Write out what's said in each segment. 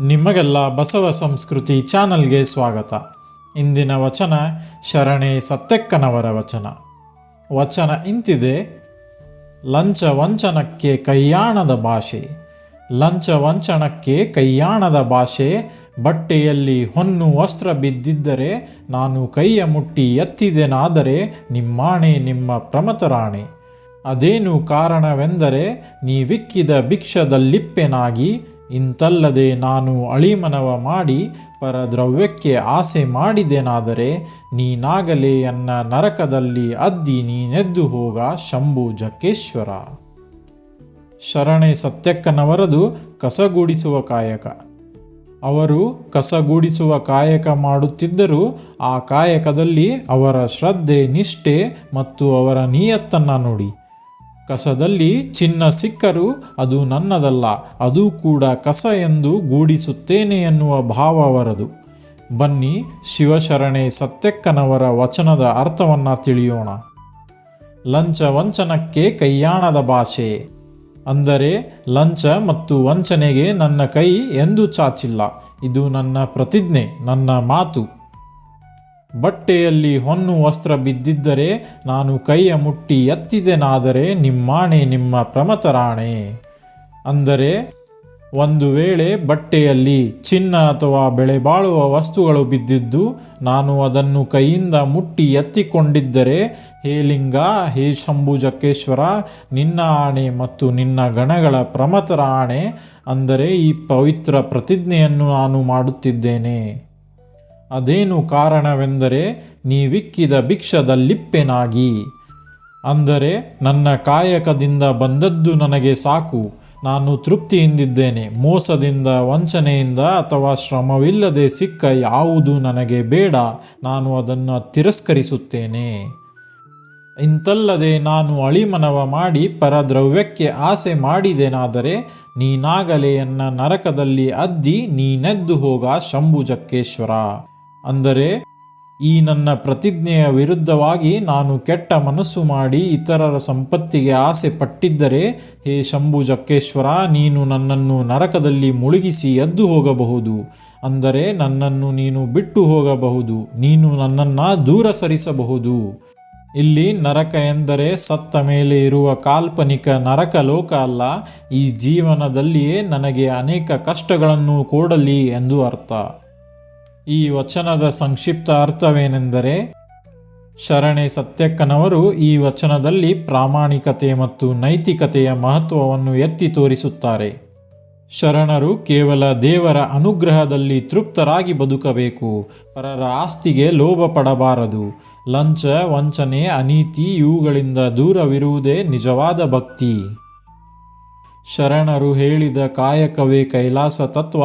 ನಿಮಗೆಲ್ಲ ಬಸವ ಸಂಸ್ಕೃತಿ ಚಾನಲ್ಗೆ ಸ್ವಾಗತ. ಇಂದಿನ ವಚನ ಶರಣೆ ಸತ್ಯಕ್ಕನವರ ವಚನ. ವಚನ ಇಂತಿದೆ, ಲಂಚ ವಂಚನಕ್ಕೆ ಕೈಯಾಣದ ಭಾಷೆ. ಲಂಚ ವಂಚನಕ್ಕೆ ಕೈಯಾಣದ ಭಾಷೆ, ಬಟ್ಟೆಯಲ್ಲಿ ಹೊನ್ನು ವಸ್ತ್ರ ಬಿದ್ದಿದ್ದರೆ ನಾನು ಕೈಯ ಮುಟ್ಟಿ ಎತ್ತಿದೆನಾದರೆ ನಿಮ್ಮಾಣೆ ನಿಮ್ಮ ಪ್ರಮತರಾಣೆ. ಅದೇನು ಕಾರಣವೆಂದರೆ ನೀವಿಕ್ಕಿದ ಭಿಕ್ಷದಲ್ಲಿಪ್ಪೆನಾಗಿ ಇಂತಲ್ಲದೆ ನಾನು ಅಳಿಮನವ ಮಾಡಿ ಪರದ್ರವ್ಯಕ್ಕೆ ಆಸೆ ಮಾಡಿದೆನಾದರೆ ನೀನಾಗಲೇ ಎನ್ನ ನರಕದಲ್ಲಿ ಅದ್ದಿ ನೀನೆದ್ದು ಹೋಗ ಶಂಭು ಜಕ್ಕೇಶ್ವರ. ಶರಣೆ ಸತ್ಯಕ್ಕನವರದು ಕಸಗೂಡಿಸುವ ಕಾಯಕ. ಅವರು ಕಸಗೂಡಿಸುವ ಕಾಯಕ ಮಾಡುತ್ತಿದ್ದರೂ, ಆ ಕಾಯಕದಲ್ಲಿ ಅವರ ಶ್ರದ್ಧೆ, ನಿಷ್ಠೆ ಮತ್ತು ಅವರ ನಿಯತ್ತನ್ನು ನೋಡಿ. ಕಸದಲ್ಲಿ ಚಿನ್ನ ಸಿಕ್ಕರೂ ಅದು ನನ್ನದಲ್ಲ, ಅದು ಕೂಡ ಕಸ ಎಂದು ಗೂಡಿಸುತ್ತೇನೆ ಎನ್ನುವ ಭಾವ ಅವರದು. ಬನ್ನಿ ಶಿವಶರಣೆ ಸತ್ಯಕ್ಕನವರ ವಚನದ ಅರ್ಥವನ್ನು ತಿಳಿಯೋಣ. ಲಂಚ ವಂಚನಕ್ಕೆ ಕೈಯಾಣದ ಭಾಷೆ. ಅಂದರೆ ಲಂಚ ಮತ್ತು ವಂಚನೆಗೆ ನನ್ನ ಕೈ ಎಂದು ಚಾಚಿಲ್ಲ. ಇದು ನನ್ನ ಪ್ರತಿಜ್ಞೆ, ನನ್ನ ಮಾತು. ಬಟ್ಟೆಯಲ್ಲಿ ಹೊನ್ನು ವಸ್ತ್ರ ಬಿದ್ದಿದ್ದರೆ ನಾನು ಕೈಯ ಮುಟ್ಟಿ ಎತ್ತಿದೆನಾದರೆ ನಿಮ್ಮಾಣೆ ನಿಮ್ಮ ಪ್ರಮತರಾಣೆ. ಅಂದರೆ, ಒಂದು ವೇಳೆ ಬಟ್ಟೆಯಲ್ಲಿ ಚಿನ್ನ ಅಥವಾ ಬೆಳೆ ಬಾಳುವ ವಸ್ತುಗಳು ಬಿದ್ದಿದ್ದು ನಾನು ಅದನ್ನು ಕೈಯಿಂದ ಮುಟ್ಟಿ ಎತ್ತಿಕೊಂಡಿದ್ದರೆ, ಹೇ ಲಿಂಗ, ಹೇ ಶಂಭು ಜಕ್ಕೇಶ್ವರ, ನಿನ್ನ ಆಣೆ ಮತ್ತು ನಿನ್ನ ಗಣಗಳ ಪ್ರಮತರ ಆಣೆ ಅಂದರೆ ಈ ಪವಿತ್ರ ಪ್ರತಿಜ್ಞೆಯನ್ನು ನಾನು ಮಾಡುತ್ತಿದ್ದೇನೆ. ಅದೇನು ಕಾರಣವೆಂದರೆ ನೀವಿಕ್ಕಿದ ಭಿಕ್ಷದಲ್ಲಿಪ್ಪೆನಾಗಿ. ಅಂದರೆ ನನ್ನ ಕಾಯಕದಿಂದ ಬಂದದ್ದು ನನಗೆ ಸಾಕು. ನಾನು ತೃಪ್ತಿಯಿಂದಿದ್ದೇನೆ. ಮೋಸದಿಂದ ವಂಚನೆಯಿಂದ ಅಥವಾ ಶ್ರಮವಿಲ್ಲದೆ ಸಿಕ್ಕ ಯಾವುದು ನನಗೆ ಬೇಡ. ನಾನು ಅದನ್ನು ತಿರಸ್ಕರಿಸುತ್ತೇನೆ. ಇಂತಲ್ಲದೆ ನಾನು ಅಳಿಮನವ ಮಾಡಿ ಪರದ್ರವ್ಯಕ್ಕೆ ಆಸೆ ಮಾಡಿದೆನಾದರೆ ನೀನಾಗಲೇ ಎನ್ನ ನರಕದಲ್ಲಿ ಅದ್ದಿ ನೀನೆದ್ದು ಹೋಗ ಶಂಭು ಜಕ್ಕೇಶ್ವರ. ಅಂದರೆ ಈ ನನ್ನ ಪ್ರತಿಜ್ಞೆಯ ವಿರುದ್ಧವಾಗಿ ನಾನು ಕೆಟ್ಟ ಮನಸ್ಸು ಮಾಡಿ ಇತರರ ಸಂಪತ್ತಿಗೆ ಆಸೆ ಪಟ್ಟಿದ್ದರೆ, ಹೇ ಶಂಭು ಜಕ್ಕೇಶ್ವರ, ನೀನು ನನ್ನನ್ನು ನರಕದಲ್ಲಿ ಮುಳುಗಿಸಿ ಎದ್ದು ಹೋಗಬಹುದು. ಅಂದರೆ ನನ್ನನ್ನು ನೀನು ಬಿಟ್ಟು ಹೋಗಬಹುದು, ನೀನು ನನ್ನನ್ನು ದೂರ ಸರಿಸಬಹುದು. ಇಲ್ಲಿ ನರಕ ಎಂದರೆ ಸತ್ತ ಮೇಲೆ ಇರುವ ಕಾಲ್ಪನಿಕ ನರಕ ಲೋಕ ಅಲ್ಲ, ಈ ಜೀವನದಲ್ಲಿಯೇ ನನಗೆ ಅನೇಕ ಕಷ್ಟಗಳನ್ನು ಕೊಡಲಿ ಎಂದು ಅರ್ಥ. ಈ ವಚನದ ಸಂಕ್ಷಿಪ್ತ ಅರ್ಥವೇನೆಂದರೆ, ಶರಣೆ ಸತ್ಯಕ್ಕನವರು ಈ ವಚನದಲ್ಲಿ ಪ್ರಾಮಾಣಿಕತೆ ಮತ್ತು ನೈತಿಕತೆಯ ಮಹತ್ವವನ್ನು ಎತ್ತಿ ತೋರಿಸುತ್ತಾರೆ. ಶರಣರು ಕೇವಲ ದೇವರ ಅನುಗ್ರಹದಲ್ಲಿ ತೃಪ್ತರಾಗಿ ಬದುಕಬೇಕು, ಪರರ ಆಸ್ತಿಗೆ ಲೋಭ ಪಡಬಾರದು ಲಂಚ, ವಂಚನೆ, ಅನೀತಿ ಇವುಗಳಿಂದ ದೂರವಿರುವುದೇ ನಿಜವಾದ ಭಕ್ತಿ. ಶರಣರು ಹೇಳಿದ ಕಾಯಕವೇ ಕೈಲಾಸ ತತ್ವ,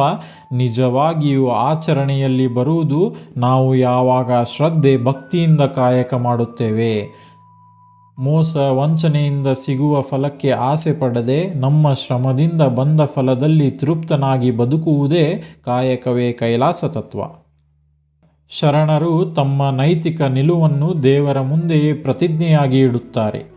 ನಿಜವಾಗಿಯೂ ಆಚರಣೆಯಲ್ಲಿ ಬರುವುದು ನಾವು ಯಾವಾಗ ಶ್ರದ್ಧೆ ಭಕ್ತಿಯಿಂದ ಕಾಯಕ ಮಾಡುತ್ತೇವೆ. ಮೋಸ ವಂಚನೆಯಿಂದ ಸಿಗುವ ಫಲಕ್ಕೆ ಆಸೆ ಪಡದೆ ನಮ್ಮ ಶ್ರಮದಿಂದ ಬಂದ ಫಲದಲ್ಲಿ ತೃಪ್ತನಾಗಿ ಬದುಕುವುದೇ ಕಾಯಕವೇ ಕೈಲಾಸ ತತ್ವ. ಶರಣರು ತಮ್ಮ ನೈತಿಕ ನಿಲುವನ್ನು ದೇವರ ಮುಂದೆಯೇ ಪ್ರತಿಜ್ಞೆಯಾಗಿ ಇಡುತ್ತಾರೆ.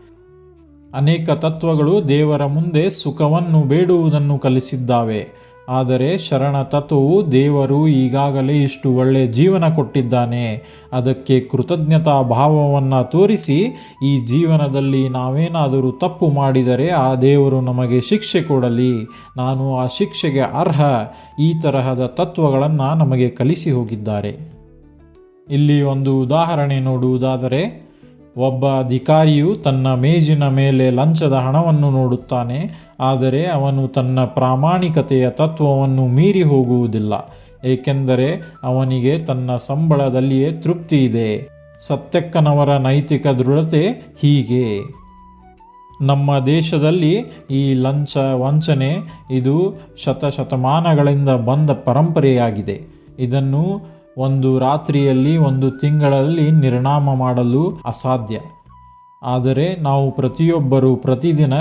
ಅನೇಕ ತತ್ವಗಳು ದೇವರ ಮುಂದೆ ಸುಖವನ್ನು ಬೇಡುವುದನ್ನು ಕಲಿಸಿದ್ದಾವೆ. ಆದರೆ ಶರಣ ತತ್ವವು ದೇವರು ಈಗಾಗಲೇ ಇಷ್ಟು ಒಳ್ಳೆ ಜೀವನ ಕೊಟ್ಟಿದ್ದಾನೆ. ಅದಕ್ಕೆ ಕೃತಜ್ಞತಾ ಭಾವವನ್ನು ತೋರಿಸಿ, ಈ ಜೀವನದಲ್ಲಿ ನಾವೇನಾದರೂ ತಪ್ಪು ಮಾಡಿದರೆ ಆ ದೇವರು ನಮಗೆ ಶಿಕ್ಷೆ ಕೊಡಲಿ. ನಾನು ಆ ಶಿಕ್ಷೆಗೆ ಅರ್ಹ. ಈ ತರಹದ ತತ್ವಗಳನ್ನು ನಮಗೆ ಕಲಿಸಿ ಹೋಗಿದ್ದಾರೆ. ಇಲ್ಲಿ ಒಂದು ಉದಾಹರಣೆ ನೋಡುವುದಾದರೆ ಒಬ್ಬ ಅಧಿಕಾರಿಯು ತನ್ನ ಮೇಜಿನ ಮೇಲೆ ಲಂಚದ ಹಣವನ್ನು ನೋಡುತ್ತಾನೆ, ಆದರೆ ಅವನು ತನ್ನ ಪ್ರಾಮಾಣಿಕತೆಯ ತತ್ವವನ್ನು ಮೀರಿ ಹೋಗುವುದಿಲ್ಲ, ಏಕೆಂದರೆ ಅವನಿಗೆ ತನ್ನ ಸಂಬಳದಲ್ಲಿಯೇ ತೃಪ್ತಿ ಇದೆ. ಸತ್ಯಕ್ಕನವರ ನೈತಿಕ ದೃಢತೆ ಹೀಗೆ. ನಮ್ಮ ದೇಶದಲ್ಲಿ ಈ ಲಂಚ ವಂಚನೆ ಇದು ಶತಶತಮಾನಗಳಿಂದ ಬಂದ ಪರಂಪರೆಯಾಗಿದೆ. ಇದನ್ನು ಒಂದು ರಾತ್ರಿಯಲ್ಲಿ, ಒಂದು ತಿಂಗಳಲ್ಲಿ ನಿರ್ಣಾಮ ಮಾಡಲು ಅಸಾಧ್ಯ. ಆದರೆ ನಾವು ಪ್ರತಿಯೊಬ್ಬರೂ ಪ್ರತಿದಿನ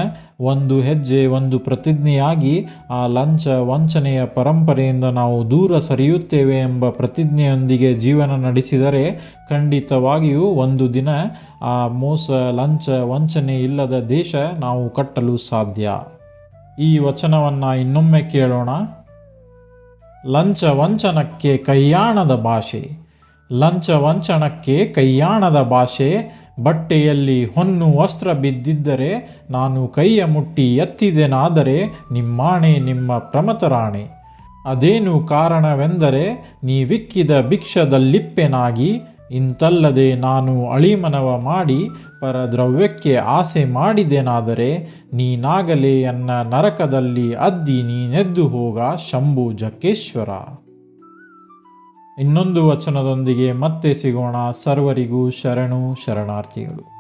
ಒಂದು ಹೆಜ್ಜೆ, ಒಂದು ಪ್ರತಿಜ್ಞೆಯಾಗಿ ಆ ಲಂಚ, ವಂಚನೆಯ ಪರಂಪರೆಯಿಂದ ನಾವು ದೂರ ಸರಿಯುತ್ತೇವೆ ಎಂಬ ಪ್ರತಿಜ್ಞೆಯೊಂದಿಗೆ ಜೀವನ ನಡೆಸಿದರೆ ಖಂಡಿತವಾಗಿಯೂ ಒಂದು ದಿನ ಆ ಮೋಸ, ಲಂಚ, ವಂಚನೆ ಇಲ್ಲದ ದೇಶ ನಾವು ಕಟ್ಟಲು ಸಾಧ್ಯ. ಈ ವಚನವನ್ನು ಇನ್ನೊಮ್ಮೆ ಕೇಳೋಣ. ಲಂಚವಂಚನಕ್ಕೆ ಕೈಯಾಣದ ಭಾಷೆ. ಲಂಚವಂಚನಕ್ಕೆ ಕೈಯಾಣದ ಭಾಷೆ. ಬಟ್ಟೆಯಲ್ಲಿ ಹೊನ್ನು ವಸ್ತ್ರ ಬಿದ್ದಿದ್ದರೆ ನಾನು ಕೈಯ ಮುಟ್ಟಿ ಎತ್ತಿದೆನಾದರೆ ನಿಮ್ಮಾಣೆ ನಿಮ್ಮ ಪ್ರಮತರಾಣೆ. ಅದೇನು ಕಾರಣವೆಂದರೆ ನೀವಿಕ್ಕಿದ ಭಿಕ್ಷದಲ್ಲಿಪ್ಪೆನಾಗಿ ಇಂತಲ್ಲದೆ ನಾನು ಅಳಿಮನವ ಮಾಡಿ ಪರದ್ರವ್ಯಕ್ಕೆ ಆಸೆ ಮಾಡಿದೆನಾದರೆ ನೀನಾಗಲೇ ಎನ್ನ ನರಕದಲ್ಲಿ ಅದ್ದಿ ನೀನೆದ್ದು ಹೋಗ ಶಂಭು ಜಕ್ಕೇಶ್ವರ. ಇನ್ನೊಂದು ವಚನದೊಂದಿಗೆ ಮತ್ತೆ ಸಿಗೋಣ ಸರ್ವರಿಗೂ ಶರಣು ಶರಣಾರ್ಥಿಗಳು.